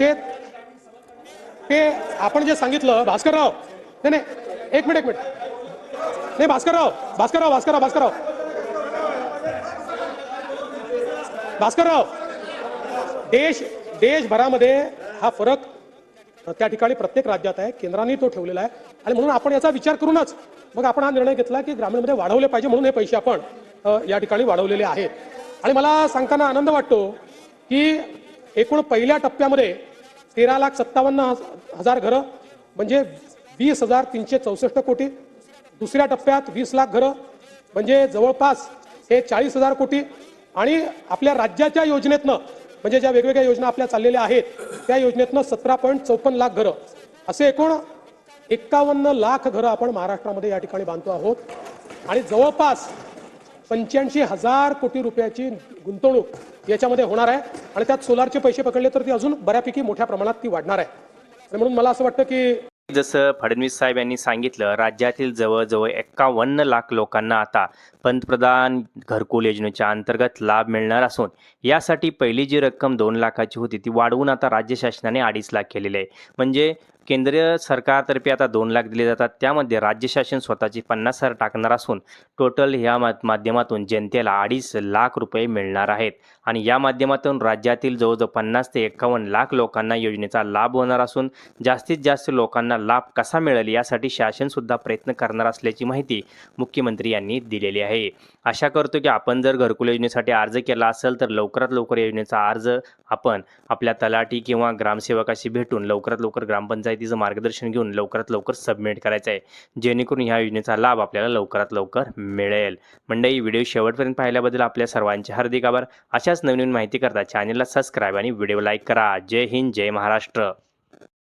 ते ते आपण जे सांगितलं भास्करराव नाही नाही एक मिनिट एक मिनिट. नाही भास्करराव भास्करराव भास्करराव भास्करराव. भास्करराव देश देशभरामध्ये हा फरक त्या ठिकाणी प्रत्येक राज्यात आहे केंद्राने तो ठेवलेला आहे. आणि म्हणून आपण याचा विचार करूनच मग आपण हा निर्णय घेतला की ग्रामीणमध्ये वाढवले पाहिजे म्हणून हे पैसे आपण या ठिकाणी वाढवलेले आहेत. आणि मला सांगताना आनंद वाटतो की एकूण पहिल्या टप्प्यामध्ये तेरा लाख सत्तावन्न हजार घरं म्हणजे वीस हजार तीनशे चौसष्ट कोटी. दुसऱ्या टप्प्यात वीस लाख घरं म्हणजे जवळपास हे चाळीस हजार कोटी. आणि आपल्या राज्याच्या योजनेतनं म्हणजे ज्या वेगवेगळ्या योजना आपल्या चाललेल्या आहेत त्या योजनेतनं सतरा पॉईंट चौपन्न लाख घरं. असे एकूण एक्कावन्न लाख घरं आपण महाराष्ट्रामध्ये या ठिकाणी बांधतो आहोत. आणि जवळपास पंच्याऐंशी हजार कोटी रुपयाची गुंतवणूक याच्यामध्ये होणार आहे. आणि त्यात सोलारचे पैसे पकडले तर ती अजून बऱ्यापैकी मोठ्या प्रमाणात ती वाढणार आहे. आणि म्हणून मला असं वाटतं की जसं फडणवीस साहेब यांनी सांगितलं राज्यातील जवळजवळ एक्कावन्न लाख लोकांना आता पंतप्रधान घरकुल योजनेच्या अंतर्गत लाभ मिळणार असून यासाठी पहिली जी रक्कम दोन लाखाची होती ती वाढवून आता राज्य शासनाने अडीच लाख केलेली आहे. म्हणजे केंद्रीय सरकारतर्फे आता दोन लाख दिले जातात. त्यामध्ये राज्य शासन स्वतःची पन्नास हजार टाकणार असून टोटल ह्या माध्यमातून जनतेला अडीच लाख रुपये मिळणार आहेत. आणि या माध्यमातून राज्यातील जवळजवळ पन्नास ते एकावन्न लाख लोकांना योजनेचा लाभ होणार असून जास्तीत जास्त लोकांना लाभ कसा मिळेल यासाठी शासनसुद्धा प्रयत्न करणार असल्याची माहिती मुख्यमंत्री यांनी दिलेली आहे. आशा करतो की आपण जर घरकुल योजनेसाठी अर्ज केला असेल तर लवकरात लवकर योजनेचा अर्ज आपण आपल्या तलाठी किंवा ग्रामसेवकाशी भेटून लवकरात लवकर ग्रामपंचायतीचं मार्गदर्शन घेऊन लवकरात लवकर सबमिट करायचं आहे. जेणेकरून ह्या योजनेचा लाभ आपल्याला लवकरात लवकर मिळेल. मंडळी व्हिडिओ शेवटपर्यंत पाहिल्याबद्दल आपल्या सर्वांचे हार्दिक आभार. अशाच नवीन नवीन माहिती करता चॅनलला सबस्क्राईब आणि व्हिडिओ लाईक करा. जय हिंद जय महाराष्ट्र.